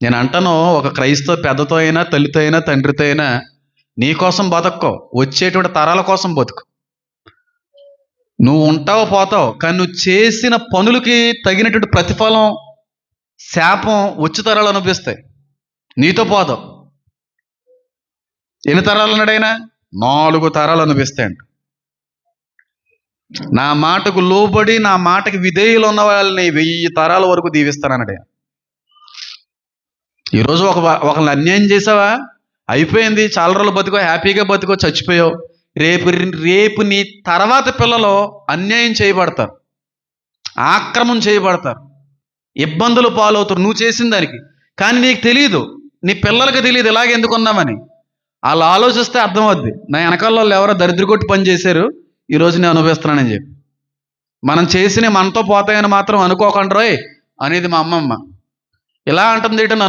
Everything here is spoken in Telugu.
నేను అంటాను ఒక క్రైస్తవ పెద్దతో అయినా తల్లితో అయినా తండ్రితో అయినా నీ కోసం బతక్కో వచ్చేటువంటి తరాల కోసం బతుకు. నువ్వు ఉంటావు పోతావు కానీ నువ్వు చేసిన పనులకి తగినటువంటి ప్రతిఫలం శాపం వచ్చి తరాలు అనిపిస్తాయి నీతో పోదావు ఎన్ని తరాలు అన్నాడైనా నాలుగు తరాలు అనిపిస్తాయంట నా మాటకు లోబడి నా మాటకి విధేయులు ఉన్న వాళ్ళని వెయ్యి తరాల వరకు దీవిస్తానన్నాడు ఈరోజు ఒక ఒకరిని అన్యాయం చేసావా? అయిపోయింది చాలా రోజులు బతుకో హ్యాపీగా బతుకో చచ్చిపోయావు. రేపు రేపు నీ తర్వాత పిల్లలు అన్యాయం చేయబడతారు. ఆక్రమం చేయబడతారు. ఇబ్బందులు పాలవుతారు నువ్వు చేసిన దానికి. కానీ నీకు తెలియదు నీ పిల్లలకి తెలియదు ఇలాగ ఎందుకున్నామని వాళ్ళు ఆలోచిస్తే అర్థమవుద్ది. నా వెనకాల వాళ్ళు ఎవరో దరిద్ర కొట్టి పని చేశారు ఈరోజు నేను అనుభవిస్తున్నానని చెప్పి. మనం చేసిన మనతో పోతాయని మాత్రం అనుకోకండి రోయ్ అనేది మా అమ్మమ్మ. ఇలా అంటుంది ఏంటో